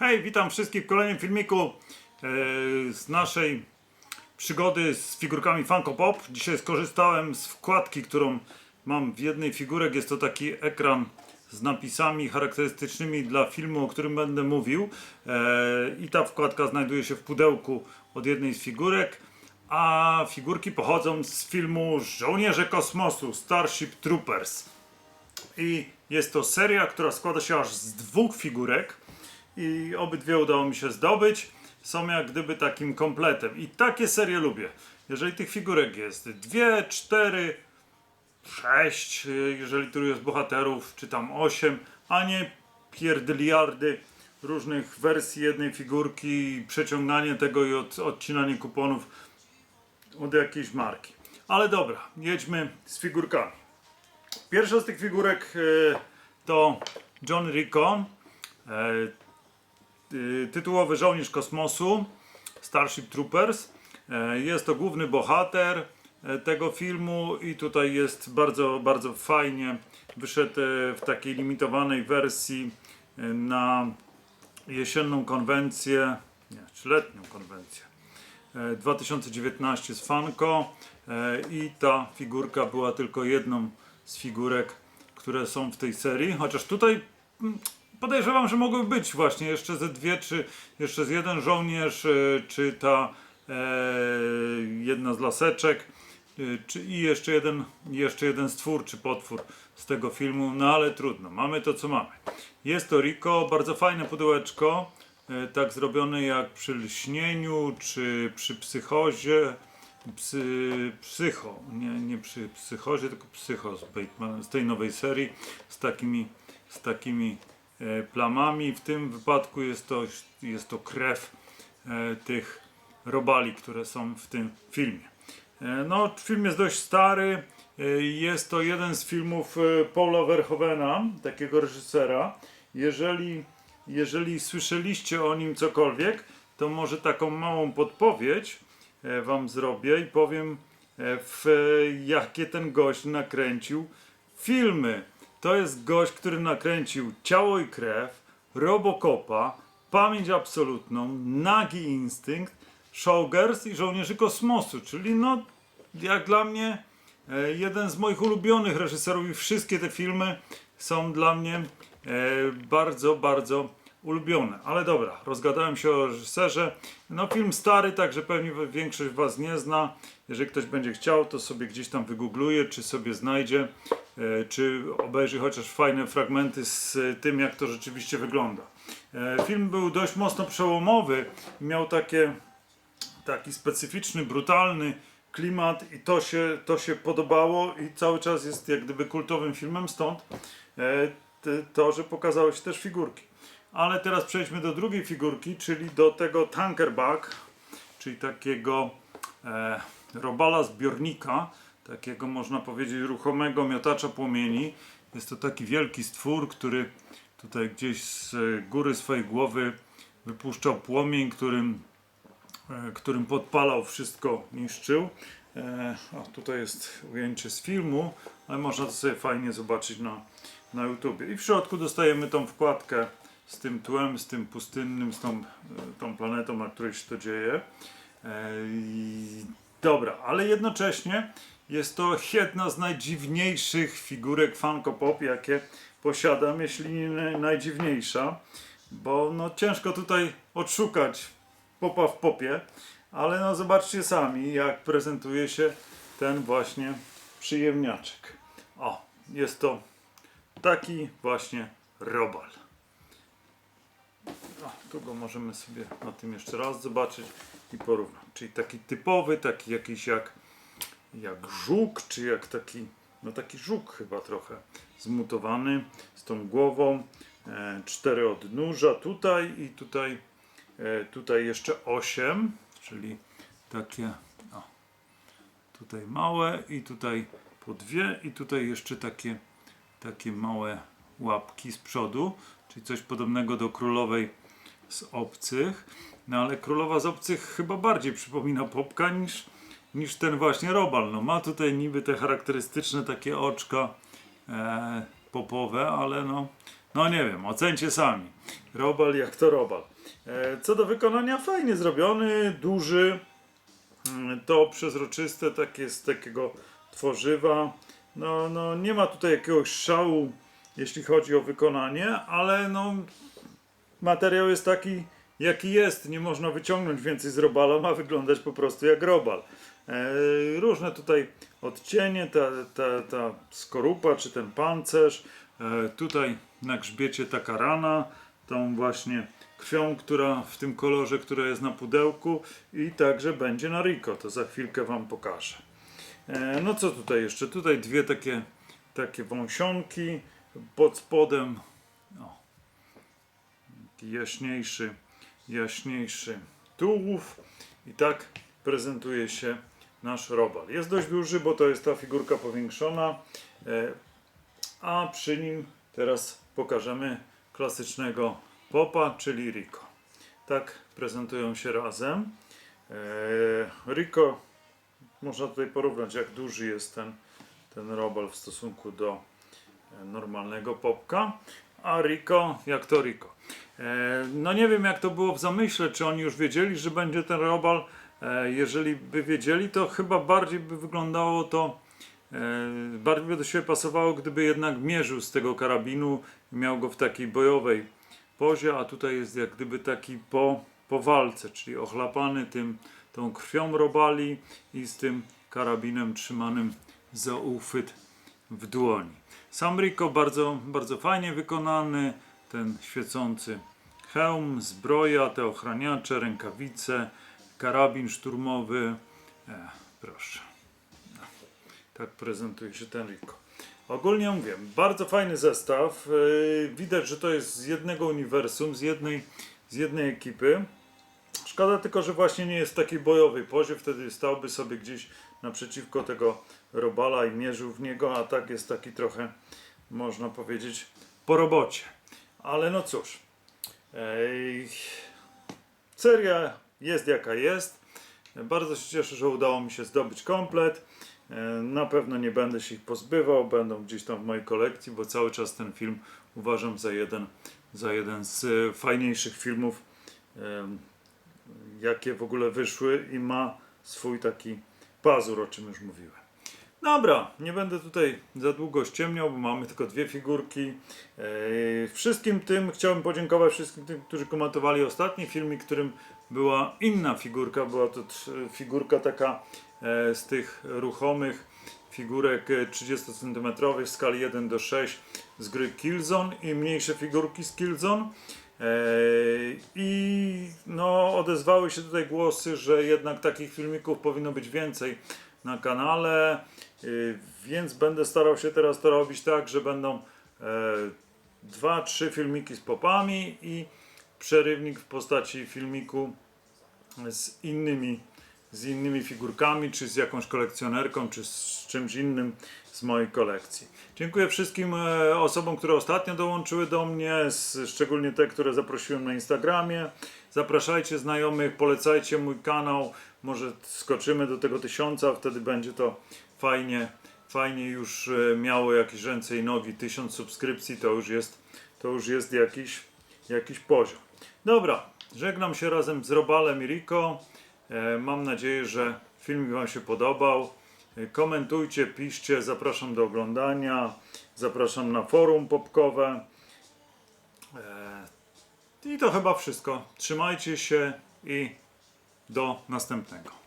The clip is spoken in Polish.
Hej, witam wszystkich w kolejnym filmiku e, z naszej przygody z figurkami Funko Pop. Dzisiaj skorzystałem z wkładki, którą mam w jednej figurek. Jest to taki ekran z napisami charakterystycznymi dla filmu, o którym będę mówił. E, I ta wkładka znajduje się w pudełku od jednej z figurek. A figurki pochodzą z filmu Żołnierze Kosmosu Starship Troopers. I jest to seria, która składa się aż z dwóch figurek i obydwie udało mi się zdobyć. Są jak gdyby takim kompletem. I takie serie lubię. Jeżeli tych figurek jest dwie, cztery, sześć, y, jeżeli tu jest bohaterów, czy tam osiem, a nie pierdyliardy różnych wersji jednej figurki, przeciąganie tego i od, odcinanie kuponów od jakiejś marki. Ale dobra, jedźmy z figurkami. Pierwsza z tych figurek e, to John Rico, y, tytułowy żołnierz kosmosu, Starship Troopers. E, jest to główny bohater e, tego filmu i tutaj jest bardzo, bardzo fajnie wyszedł e, w takiej limitowanej wersji na jesienną konwencję, nie, czy letnią konwencję. E, 2019 z Funko e, i ta figurka była tylko jedną z figurek, które są w tej serii, chociaż tutaj mm, podejrzewam, że mogły być właśnie jeszcze ze dwie, czy jeszcze z jeden żołnierz, e, czy ta e, jedna z laseczek, e, czy i jeszcze jeden, jeszcze jeden stwór, czy potwór z tego filmu, no ale trudno, mamy to co mamy. Jest to Rico, bardzo fajne pudełeczko, e, tak zrobione jak przy lśnieniu, czy przy psychozie, psy, psycho, nie, nie przy psychozie, tylko psycho z, z tej nowej serii, z takimi, z takimi plamami. W tym wypadku jest to, jest to krew e, tych robali, które są w tym filmie. E, no, film jest dość stary. e, Jest to jeden z filmów e, Paula Verhoevena, takiego reżysera. Jeżeli, jeżeli słyszeliście o nim cokolwiek, to może taką małą podpowiedź e, wam zrobię i powiem, e, w e, jakie ten gość nakręcił filmy. To jest gość, który nakręcił Ciało i Krew, Robocopa, Pamięć Absolutną, Nagi Instynkt, Showgirls i Żołnierzy Kosmosu, czyli no, jak dla mnie e, jeden z moich ulubionych reżyserów i wszystkie te filmy są dla mnie e, bardzo, bardzo ulubione. Ale dobra, rozgadałem się o reżyserze. No film stary, także pewnie większość was nie zna. Jeżeli ktoś będzie chciał, to sobie gdzieś tam wygoogluje, czy sobie znajdzie, czy obejrzy chociaż fajne fragmenty z e, tym, jak to rzeczywiście wygląda. E, Film był dość mocno przełomowy. Miał takie taki specyficzny, brutalny klimat i to się, to się podobało i cały czas jest jak gdyby kultowym filmem, stąd e, to, że pokazały się też figurki. Ale teraz przejdźmy do drugiej figurki, czyli do tego tankerback, czyli takiego e, robala zbiornika, takiego można powiedzieć ruchomego miotacza płomieni. Jest to taki wielki stwór, który tutaj gdzieś z góry swojej głowy wypuszczał płomień, którym e, którym podpalał wszystko, niszczył. E, o, tutaj jest ujęcie z filmu, ale można to sobie fajnie zobaczyć na, na YouTubie. I w środku dostajemy tą wkładkę z tym tłem, z tym pustynnym, z tą, e, tą planetą, na której się to dzieje. Dobra, ale jednocześnie jest to jedna z najdziwniejszych figurek Funko Pop, jakie posiadam, jeśli nie najdziwniejsza, bo no ciężko tutaj odszukać popa w popie, ale no zobaczcie sami, jak prezentuje się ten właśnie przyjemniaczek. O, jest to taki właśnie robal. O, tu go możemy sobie na tym jeszcze raz zobaczyć i porównać. Czyli taki typowy, taki jakiś jak, jak żuk, czy jak taki, no taki żuk chyba trochę zmutowany, z tą głową, e, cztery odnóża tutaj i tutaj E, tutaj jeszcze 8, czyli takie o, tutaj małe i tutaj po dwie i tutaj jeszcze takie, takie małe łapki z przodu, czyli coś podobnego do królowej z obcych. No ale królowa z obcych chyba bardziej przypomina popka niż, niż ten właśnie robal. No ma tutaj niby te charakterystyczne takie oczka e, popowe, ale no No nie wiem, ocencie sami. Robal jak to robal. E, Co do wykonania, fajnie zrobiony, duży. Mm, To przezroczyste, takie z takiego tworzywa. No, no nie ma tutaj jakiegoś szału, jeśli chodzi o wykonanie, ale no materiał jest taki, jaki jest. Nie można wyciągnąć więcej z robala, ma wyglądać po prostu jak robal. E, różne tutaj odcienie, ta, ta, ta skorupa czy ten pancerz. E, tutaj na grzbiecie taka rana, tą właśnie krwią, która w tym kolorze, która jest na pudełku i także będzie na Rico. To za chwilkę Wam pokażę. E, no co tutaj jeszcze? Tutaj dwie takie, takie wąsionki pod spodem. O, jaśniejszy, jaśniejszy tułów i tak prezentuje się nasz robal. Jest dość duży, bo to jest ta figurka powiększona, e, a przy nim teraz pokażemy klasycznego popa, czyli Rico. Tak prezentują się razem. E, Rico, można tutaj porównać jak duży jest ten, ten robal w stosunku do e, normalnego popka, a Rico, jak to Rico. No nie wiem jak to było w zamyśle, czy oni już wiedzieli, że będzie ten robal. E, Jeżeli by wiedzieli, to chyba bardziej by wyglądało to, e, bardziej by do siebie pasowało, gdyby jednak mierzył z tego karabinu miał go w takiej bojowej pozie, a tutaj jest jak gdyby taki po, po walce, czyli ochlapany tym, tą krwią robali i z tym karabinem trzymanym za uchwyt w dłoni. Sam Rico bardzo, bardzo fajnie wykonany, ten świecący hełm, zbroja, te ochraniacze, rękawice, karabin szturmowy. E, proszę. No, tak prezentuje się ten Rico. Ogólnie mówię, bardzo fajny zestaw. Yy, Widać, że to jest z jednego uniwersum, z jednej, z jednej ekipy. Szkoda tylko, że właśnie nie jest w takiej bojowej pozie, wtedy stałby sobie gdzieś naprzeciwko tego robala i mierzył w niego, a tak jest taki trochę, można powiedzieć, po robocie. Ale no cóż, ej, seria jest jaka jest. Bardzo się cieszę, że udało mi się zdobyć komplet. E, Na pewno nie będę się ich pozbywał, będą gdzieś tam w mojej kolekcji, bo cały czas ten film uważam za jeden, za jeden z e, fajniejszych filmów, em, jakie w ogóle wyszły i ma swój taki pazur, o czym już mówiłem. Dobra, nie będę tutaj za długo ściemniał, bo mamy tylko dwie figurki. Wszystkim tym chciałbym podziękować wszystkim tym, którzy komentowali ostatni filmik, którym była inna figurka. Była to figurka taka e, z tych ruchomych figurek e, 30 cm w skali 1 do 6 z gry Killzone i mniejsze figurki z Killzone. Eee, I no, odezwały się tutaj głosy, że jednak takich filmików powinno być więcej na kanale, więc będę starał się teraz to robić tak, że będą e, dwa, trzy filmiki z popami i przerywnik w postaci filmiku z innymi, z innymi figurkami, czy z jakąś kolekcjonerką, czy z czymś innym z mojej kolekcji. Dziękuję wszystkim e, osobom, które ostatnio dołączyły do mnie, szczególnie te, które zaprosiłem na Instagramie. Zapraszajcie znajomych, polecajcie mój kanał. Może skoczymy do tego tysiąca, wtedy będzie to fajnie, fajnie już e, miało jakieś ręce i nogi. Tysiąc subskrypcji to już jest, to już jest jakiś, jakiś poziom. Dobra, żegnam się razem z Robalem i Rico. E, Mam nadzieję, że film Wam się podobał. E, Komentujcie, piszcie, zapraszam do oglądania, zapraszam na forum popkowe. E, I to chyba wszystko. Trzymajcie się i do następnego.